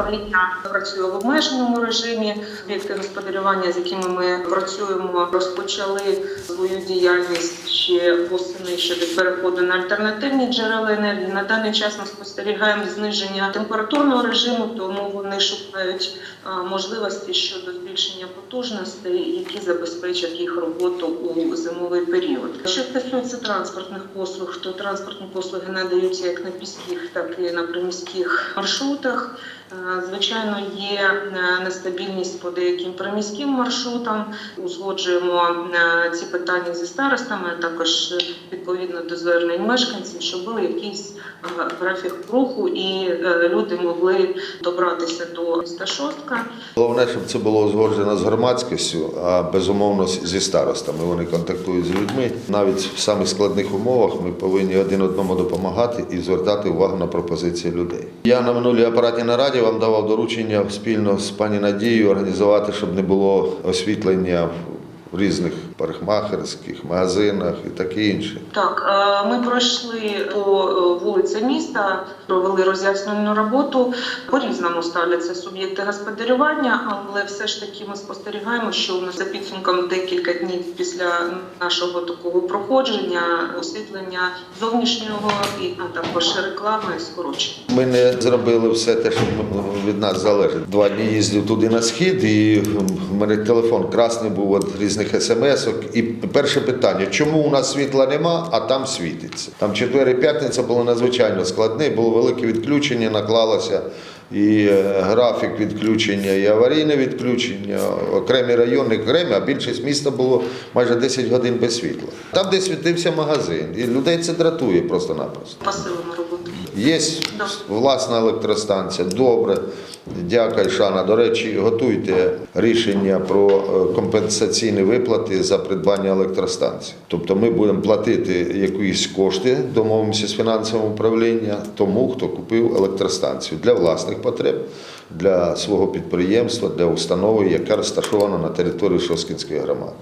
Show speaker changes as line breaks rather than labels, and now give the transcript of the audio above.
управління працює в обмеженому режимі. Суб'єкти господарювання, з якими ми працюємо, розпочали свою діяльність ще восени щодо переходу на альтернативні джерела енергії. На даний час ми спостерігаємо зниження температурного режиму, тому вони шукають можливості щодо збільшення потужностей, які забезпечать їх роботу у зимовий період. Що стосується транспортних послуг, то транспортні послуги надаються як на міських, так і на приміських маршрутах. Е, Звичайно, є е, нестабільність по деяким приміським маршрутам. Узгоджуємо е, ці питання зі старостами, а також відповідно до звернень мешканців, щоб був якийсь графік руху і люди могли добратися до міста Шостка.
Головне, щоб це було узгоджено з громадськістю, а безумовно зі старостами. Вони контактують з людьми. Навіть в самих складних умовах ми повинні один одному допомагати і звертати увагу на пропозиції людей. Я на минулій апараті нараді вам давав доручення спільно з пані Надією організувати, щоб не було освітлення в різних парикмахерських магазинах і таке інше.
Так, е, ми пройшли по е, міста, провели роз'яснювальну роботу. По-різному ставляться суб'єкти господарювання, але все ж таки ми спостерігаємо, що у нас за підсумком декілька днів після нашого такого проходження освітлення зовнішнього і а також реклами скорочено.
Ми не зробили все те, що від нас залежить. Два дні їздив туди на схід, і в мене телефон красний був від різних смс-ок. І перше питання: чому у нас світла нема, а там світиться? Там четвер п'ятниця було надзвичайно складне, було велике відключення, наклалося. І е, графік відключення, і аварійне відключення, окремі райони, окремі, а більшість міста було майже 10 годин без світла. Там, де світився магазин, і людей це дратує просто-напросто.
Посилимо роботу.
Є власна електростанція. Добре. Дякую, Шана. До речі, готуйте рішення про е, компенсаційні виплати за придбання електростанції. Тобто ми будемо платити якісь кошти, домовимося з фінансовим управлінням, тому, хто купив електростанцію для власних потреб, для свого підприємства, для установи, яка розташована на території Шоскінської громади.